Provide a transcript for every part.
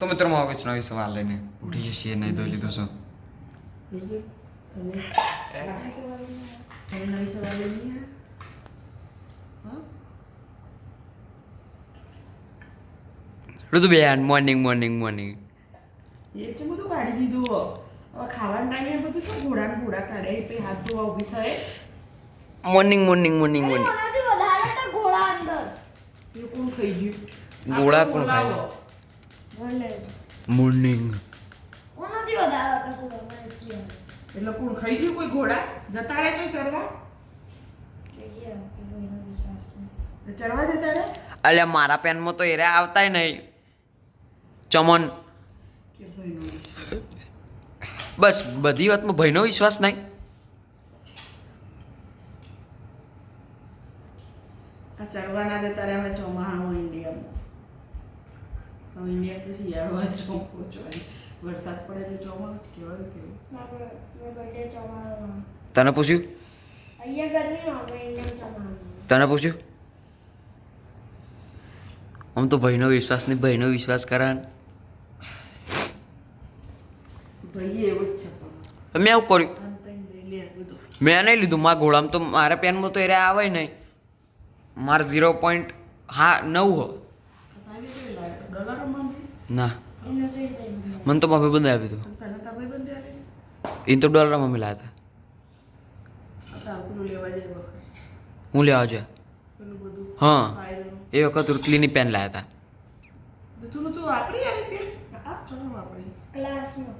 તો મિત્રો માં છે નવી સવાલ લઈને ઉઠી જશે નહીં ધોઈ લીધું શું ઋતુબેન મોર્નિંગ મોર્નિંગ મોર્નિંગ એ છે બધું કાઢી દીધું હો. હવે ખાવાના ટાઈમે બધું શું ઘોડા ઘોડા કાઢે એ પછી હાથ ધોવા ઊભી થાય. મોર્નિંગ મોર્નિંગ મોર્નિંગ મોર્નિંગ ગોળા અંદર. એ કોણ ખાઈ ગયું? ગોળા કોણ ખાય? મોર્નિંગ એટલી એટલે કોણ ખાઈ ગયું કોઈ ઘોડા? જતા રહે છે. ચરવા ચરવા જતા રહે અલ્યા મારા પેનમાં તો એરે આવતાય નહીં. ચમન. કે ભાઈનો વિશ્વાસ. બસ બધી વાતમાં ભાઈનો વિશ્વાસ નહીં. ચડવાના જતા રહે હવે ચોમાહામાં ઇન્ડિયામાં હવે ઇન્ડિયા તો શિયાળો હોય ચોખ્ખો હોય. વરસાદ પડે તો ચોમાસું જ કહેવાય કેવું. તને પૂછ્યું? તને પૂછ્યું? આમ તો ભાઈનો વિશ્વાસ નહીં ભાઈનો વિશ્વાસ કરા ભાઈ એવું જ છે પણ. મેં એવું કર્યું. મેં નહીં લીધું મારા ઘોડામાં તો મારા પેનમાં તો એરે આવે નહીં. મારે ઝીરો પોઈન્ટ હા નવ હો. ના. મને તો માફી બંધ આપ્યું હતું એ તો ડોલરમાં લાવ્યા હતા. આ લેવા જાય હું હા. એ વખત રૂટલીની પેન લાવ્યા હતા તો તું તું વાપરી આવી પેન આ ચલો વાપરી ક્લાસમાં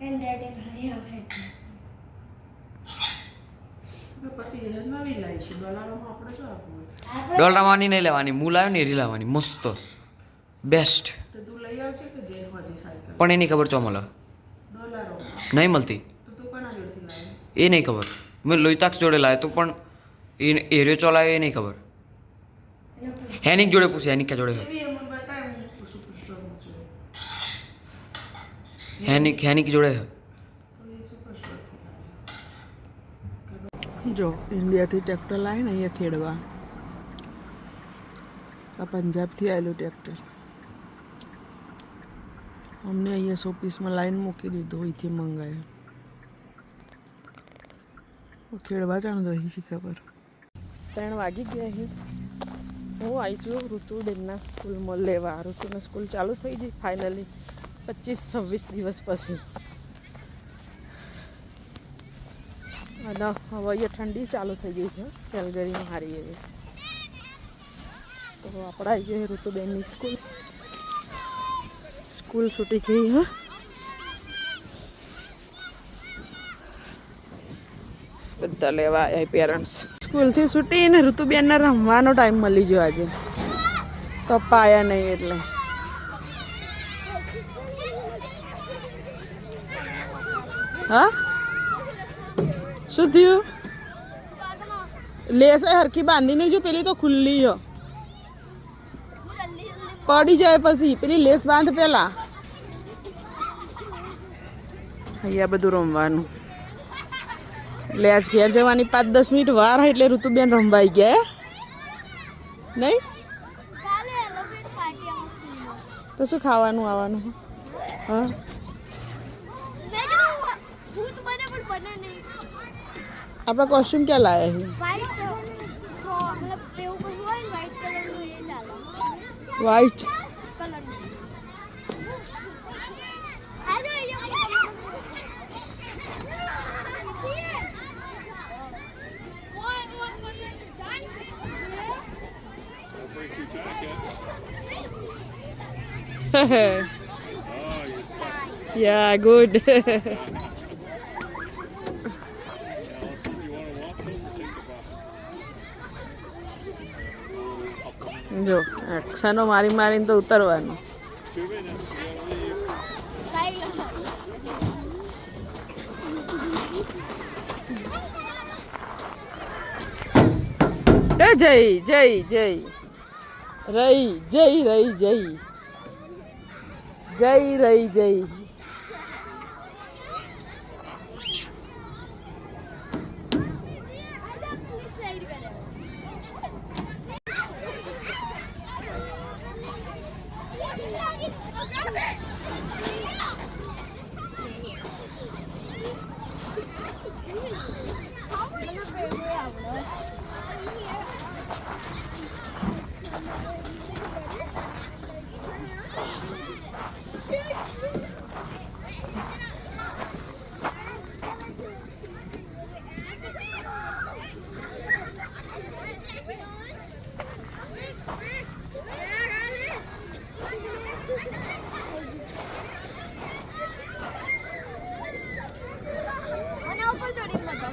હેન્ડરાઇટિંગ ખાલી આપણે તો પતિ એ નવી લાવી છે ડોલરોમાં નહીં લેવાની મૂળ લાવ્યો ને એરી લાવવાની મસ્ત. બેસ્ટ. તો તું લઈ આવજે કે જેન હોજી સાયકલ પણ એ નહીં ખબર ચોમલો ડોલરોમાં નહીં મળતી. તો તું કોના જોડેથી લાવી? એ નહીં ખબર. મેં લોહીતાક્ષ જોડે લાવ્યો તો પણ એ એરિયો ચલાવ્યો એ નહીં ખબર. એને હેનિક જોડે પૂછે હેનિક ક્યાં જોડે હેનિક હેનિક જોડે છે તો એ સુપર જો, ઇન્ડિયાથી ટ્રેક્ટર લાવીને અહીંયા ખેડવા. આ પંજાબથી આવેલું ટ્રેક્ટર. અમને અહીંયા શોપીસમાં લાઈન મૂકી દીધું, અહીંથી મંગાવ્યું ખેડવા જાણ તો અહીં ખબર. ત્રણ વાગી ગયા અહીં હું આવીશું ઋતુબેનના સ્કૂલમાં લેવા. ઋતુના સ્કૂલ ચાલુ થઈ ગઈ ફાઇનલી પચીસ છવ્વીસ દિવસ પછી. અને હવે અહીંયા ઠંડી ચાલુ થઈ ગઈ છે. કેલગરીમાં હારી એવી. તો આપણે ગઈ ઋતુબેનની સ્કૂલ. સ્કૂલ છૂટી ગઈ હા. બધા લેવા આવ્યા પેરેન્ટ્સ સ્કૂલથી છૂટીને ઋતુબેનને રમવાનો ટાઈમ મળી ગયો આજે. તો પાયા નહીં એટલે. હા? શું થયું લેસ હરખી બાંધી નહીં જો પેલી તો ખુલ્લી હો પડી જાય પછી પેલી લેસ બાંધ પેલા અહીંયા બધું રમવાનું એટલે આજ ઘેર જવાની પાંચ દસ મિનિટ વાર હોય એટલે ઋતુબેન રમવાઈ ગયા નહીં કાલે એલોવેરા પાર્ટી આવશે તો શું ખાવાનું આવવાનું હા આપણા કોસ્ટ્યુમ ક્યાં લાયા છે વ્હાઈટ મતલબ એવું જો અક્ષાનો મારી મારીને તો ઉતરવાનું. જય જય જય. રહી જય રહી જય. જય રહી જય Thank you. મને પેલું આવડે આના ઉપર ચડી મતો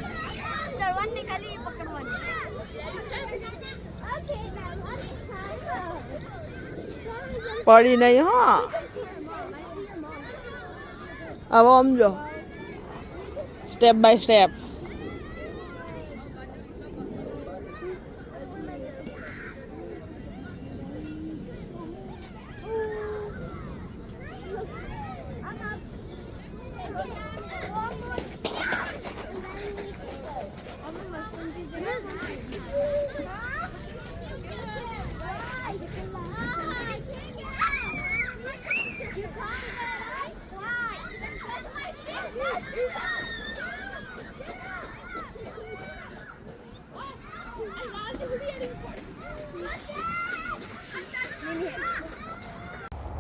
ચડવાની નહીં ખાલી પકડવાની પડી નહીં હા. હવે સમજો સ્ટેપ બાય સ્ટેપ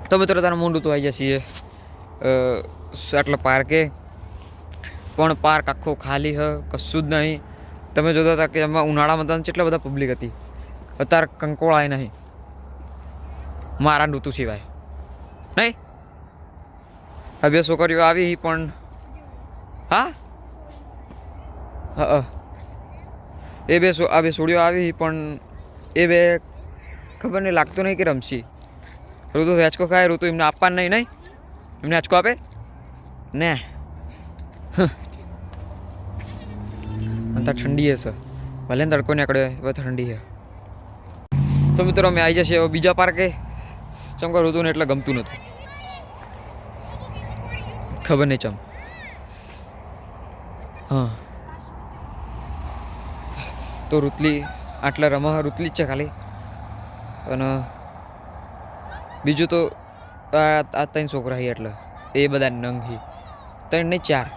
તો મિત્રો, તારું મોઢું તો આવી જશે આટલા પાર્કે. પણ પાર્ક આખો ખાલી હ, કશું જ નહીં. તમે જોતા હતા કે એમાં ઉનાળામાં તો કેટલા બધા પબ્લિક હતી. અત્યારે કંકોળાય નહીં. મારા ઋતુ સિવાય. નહીં? આ બે છોકરીઓ આવી પણ હા? હા એ બે આ બે છોડીઓ આવી પણ એ બે ખબર નહીં, લાગતું નહીં કે રમશી. ઋતુ હેચકો ખાય, ઋતુ એમને આપવાનું નહીં નહીં? એમને હેચકો આપે? ને. અંતર ઠંડી હશે. ભલે ને તડકો નીકળે હવે ઠંડી છે. તો મિત્રો, અમે આવી જશે હવે બીજા પાર્કે. ચમ કે ઋતુને એટલે ગમતું નહોતું ખબર નહીં ચમ. હા. તો ઋતલી, આટલા રમા ઋતલી જ છે ખાલી. અને બીજું તો આ ત્રણ છોકરા હી એટલે. એ બધા નંગ હી. ત્રણ નહીં ચાર.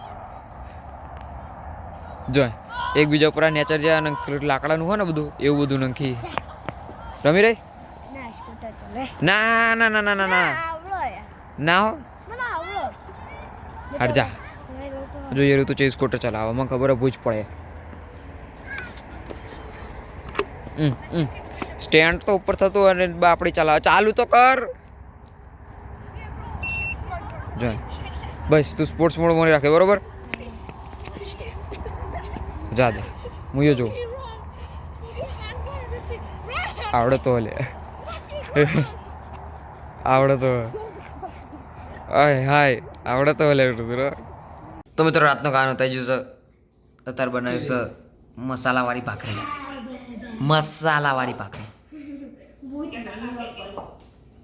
જો એકબીજા ઉપર નેચર જે લાકડાનું હોય ને બધું એવું બધું નંખી રમી રહી? ના ના ના ના ના ના ના. ના હો. હટ જા. જો. એ તો ચેસ કોટર ચલાવવા મને ખબર ભૂજ પડે. સ્ટેન્ડ તો ઉપર થતું અને બાપડી ચલાવે. ચાલુ તો કર. જો બસ, તું સ્પોર્ટ્સ મોડ મોડી રાખે, બરોબર? જા દે હું યો જોઉં. આવડે તો લે આવડે તો આય, હાય. આવડે તો લે તો મિત્રો, રાતનો ગાનો થઈ ગયું છે. અત્યારે બનાવ્યું છે મસાલાવાળી ભાખરી. મસાલાવાળી ભાખરી.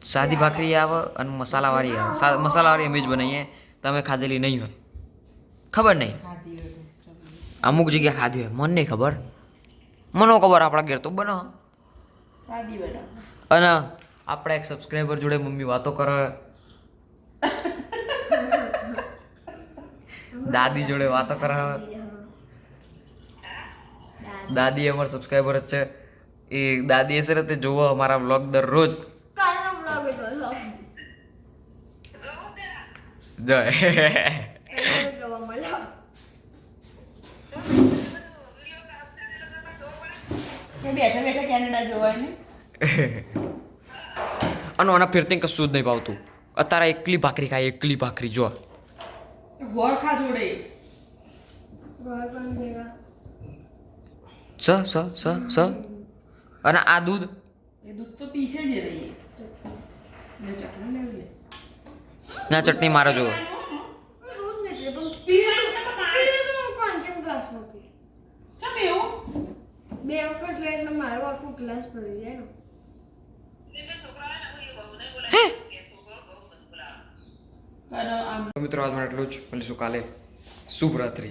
સાદી ભાખરી આવે અને મસાલાવાળી આવે. સા- મસાલાવાળી અમે જ બનાવીએ. તમે ખાધેલી નહીં હોય. ખબર નહીં? અમુક જગ્યા ખાધી હોય. મને નહીં ખબર. મને ખબર આપણા ઘેર તો બનો. અને આપણા એક સબસ્ક્રાઈબર જોડે મમ્મી વાતો કરે. દાદી જોડે વાતો કરે. દાદી અમારા સબસ્ક્રાઈબર જ છે. એ દાદી હશે રીતે જોવો અમારા બ્લોગ દરરોજ. જય બેઠા બેઠા કેનેડા જોવાય ને અને આના ફેરતી કશું જ નહીં ભાવતું અત્યારે એકલી ભાખરી ખાય એકલી ભાખરી જો ગોરખા જોડે સ સ સ સ અને આ દૂધ એ દૂધ તો પીસે જ રહી ના ચટણી મારે જો દૂધ નથી પણ પીવે તો પીવે તો હું પાંચમ ગ્લાસમાં પી ચમ એવું? બે વખત લે એટલે મારો આખું ગ્લાસ ભરી જાય ને. તારો આમ મિત્રો આજ માટે એટલું જ. મળીશું કાલે. શુભ રાત્રિ.